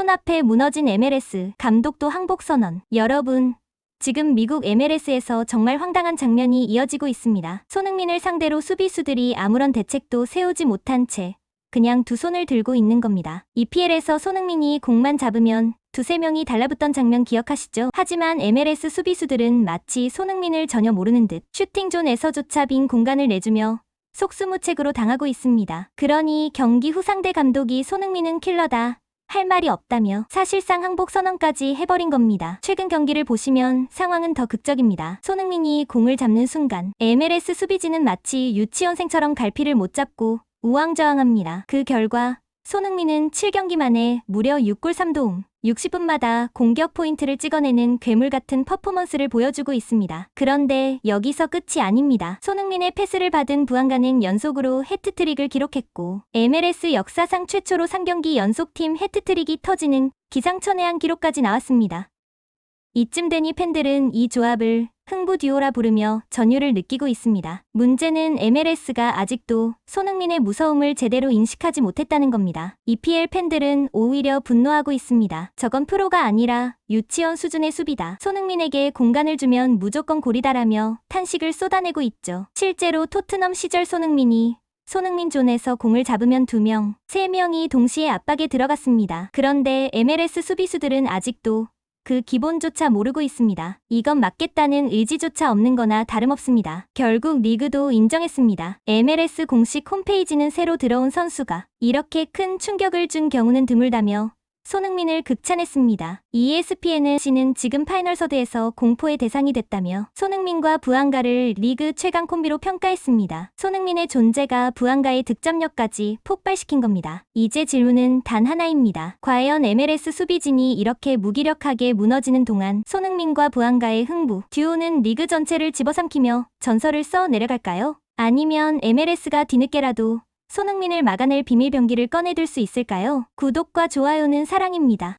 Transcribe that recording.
손앞에 무너진 MLS, 감독도 항복 선언. 여러분, 지금 미국 MLS에서 정말 황당한 장면이 이어지고 있습니다. 손흥민을 상대로 수비수들이 아무런 대책도 세우지 못한 채 그냥 두 손을 들고 있는 겁니다. EPL에서 손흥민이 공만 잡으면 두세 명이 달라붙던 장면 기억하시죠? 하지만 MLS 수비수들은 마치 손흥민을 전혀 모르는 듯 슈팅존에서조차 빈 공간을 내주며 속수무책으로 당하고 있습니다. 그러니 경기 후 상대 감독이 손흥민은 킬러다. 할 말이 없다며 사실상 항복 선언까지 해버린 겁니다. 최근 경기를 보시면 상황은 더 극적입니다. 손흥민이 공을 잡는 순간 MLS 수비진은 마치 유치원생처럼 갈피를 못 잡고 우왕좌왕합니다. 그 결과 손흥민은 7경기 만에 무려 6골 3도움, 60분마다 공격 포인트를 찍어내는 괴물 같은 퍼포먼스를 보여주고 있습니다. 그런데 여기서 끝이 아닙니다. 손흥민의 패스를 받은 부안가는 연속으로 해트트릭을 기록했고 MLS 역사상 최초로 3경기 연속팀 해트트릭이 터지는 기상천외한 기록까지 나왔습니다. 이쯤 되니 팬들은 이 조합을 흥부 듀오라 부르며 전율을 느끼고 있습니다. 문제는 MLS가 아직도 손흥민의 무서움을 제대로 인식하지 못했다는 겁니다. EPL 팬들은 오히려 분노하고 있습니다. 저건 프로가 아니라 유치원 수준의 수비다. 손흥민에게 공간을 주면 무조건 골이다라며 탄식을 쏟아내고 있죠. 실제로 토트넘 시절 손흥민이 손흥민 존에서 공을 잡으면 2명, 3명이 동시에 압박에 들어갔습니다. 그런데 MLS 수비수들은 아직도 그 기본조차 모르고 있습니다. 이건 맞겠다는 의지조차 없는 거나 다름없습니다. 결국 리그도 인정했습니다. MLS 공식 홈페이지는 새로 들어온 선수가 이렇게 큰 충격을 준 경우는 드물다며 손흥민을 극찬했습니다. ESPN은 씨는 지금 파이널 서드에서 공포의 대상이 됐다며 손흥민과 부안가를 리그 최강 콤비로 평가했습니다. 손흥민의 존재가 부안가의 득점력까지 폭발시킨 겁니다. 이제 질문은 단 하나입니다. 과연 MLS 수비진이 이렇게 무기력하게 무너지는 동안 손흥민과 부안가의 흥부, 듀오는 리그 전체를 집어삼키며 전설을 써 내려갈까요? 아니면 MLS가 뒤늦게라도 손흥민을 막아낼 비밀 병기를 꺼내들 수 있을까요? 구독과 좋아요는 사랑입니다.